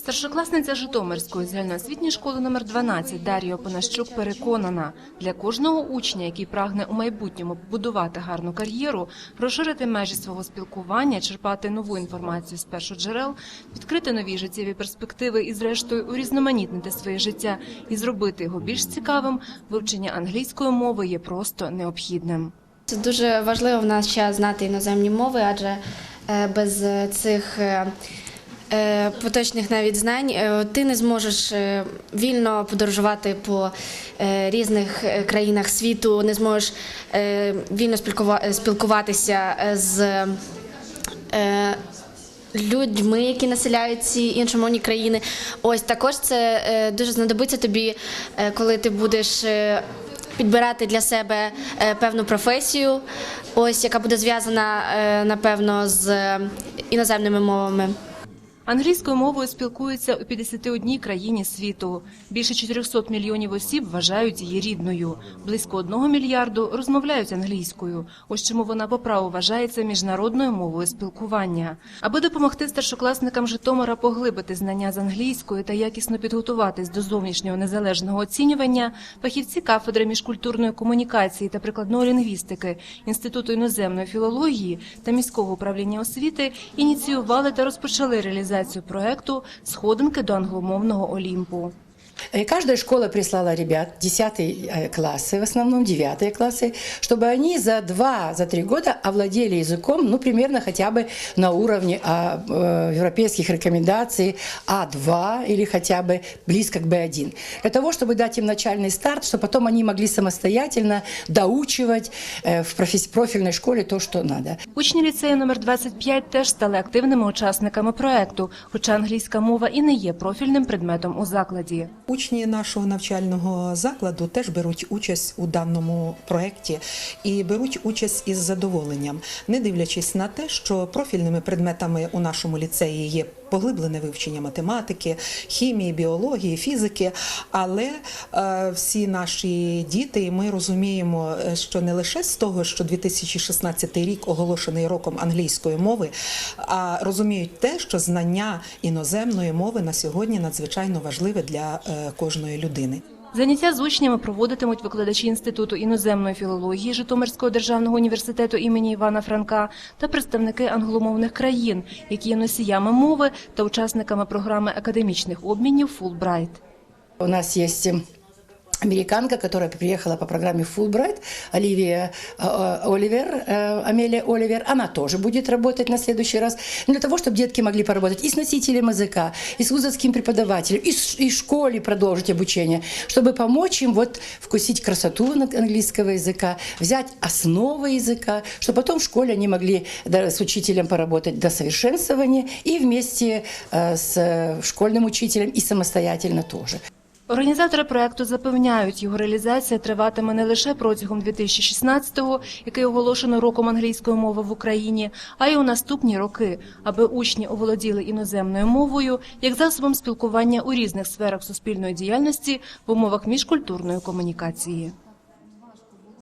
Старшокласниця Житомирської загальноосвітньої школи номер 12 Дар'я Опанащук переконана, для кожного учня, який прагне у майбутньому побудувати гарну кар'єру, розширити межі свого спілкування, черпати нову інформацію з першоджерел, відкрити нові життєві перспективи і, зрештою, урізноманітнити своє життя і зробити його більш цікавим, вивчення англійської мови є просто необхідним. Це дуже важливо в наш час знати іноземні мови, адже е, без е, цих е, поточних навіть знань е, ти не зможеш е, вільно подорожувати по е, різних е, країнах світу, не зможеш е, вільно спілкува- спілкуватися е, з. е, Людьми, які населяють ці іншомовні країни, ось також це е, дуже знадобиться тобі, е, коли ти будеш е, підбирати для себе е, певну професію, ось яка буде зв'язана е, напевно з е, іноземними мовами. Англійською мовою спілкуються у 51 країні світу. Більше 400 мільйонів осіб вважають її рідною. Близько 1 мільярду розмовляють англійською. Ось чому вона по праву вважається міжнародною мовою спілкування. Аби допомогти старшокласникам Житомира поглибити знання з англійської та якісно підготуватись до зовнішнього незалежного оцінювання, фахівці кафедри міжкультурної комунікації та прикладної лінгвістики Інституту іноземної філології та міського управління освіти ініціювали та розпочали реалізацію проекту Сходинки до англомовного Олімпу. И каждая школа прислала ребят, 10 классы, в основном 9 классы, чтобы они за 2-3 года овладели языком, ну, примерно хотя бы на уровне а, э, европейских рекомендаций А2 или хотя бы близко к Б1. Для того, чтобы дать им начальный старт, чтобы потом они могли самостоятельно доучивать э, в профи- профильной школе то, что надо. Учні ліцею номер 25 теж стали активними учасниками проекту, хоча англійська мова і не є профільним предметом у закладі. Учні нашого навчального закладу теж беруть участь у даному проєкті і беруть участь із задоволенням, не дивлячись на те, що профільними предметами у нашому ліцеї є поглиблене вивчення математики, хімії, біології, фізики. Але е, всі наші діти, і ми розуміємо, е, що не лише з того, що 2016 рік оголошений роком англійської мови, а розуміють те, що знання іноземної мови на сьогодні надзвичайно важливе для е, кожної людини. Заняття з учнями проводитимуть викладачі Інституту іноземної філології Житомирського державного університету імені Івана Франка та представники англомовних країн, які є носіями мови та учасниками програми академічних обмінів Фулбрайт. У нас м, американка, которая приехала по программе Fulbright, Оливия э, э, Оливер, э, Амелия Оливер. Она тоже будет работать на следующий раз. Для того, чтобы детки могли поработать и с носителем языка, и с вузовским преподавателем, и, с- и школе продолжить обучение, чтобы помочь им вот вкусить красоту ан- английского языка, взять основы языка, чтобы потом в школе они могли с учителем поработать до совершенствования и вместе с школьным учителем и самостоятельно тоже. Організатори проекту запевняють, його реалізація триватиме не лише протягом 2016-го, який оголошено роком англійської мови в Україні, а й у наступні роки, аби учні оволоділи іноземною мовою як засобом спілкування у різних сферах суспільної діяльності в умовах міжкультурної комунікації.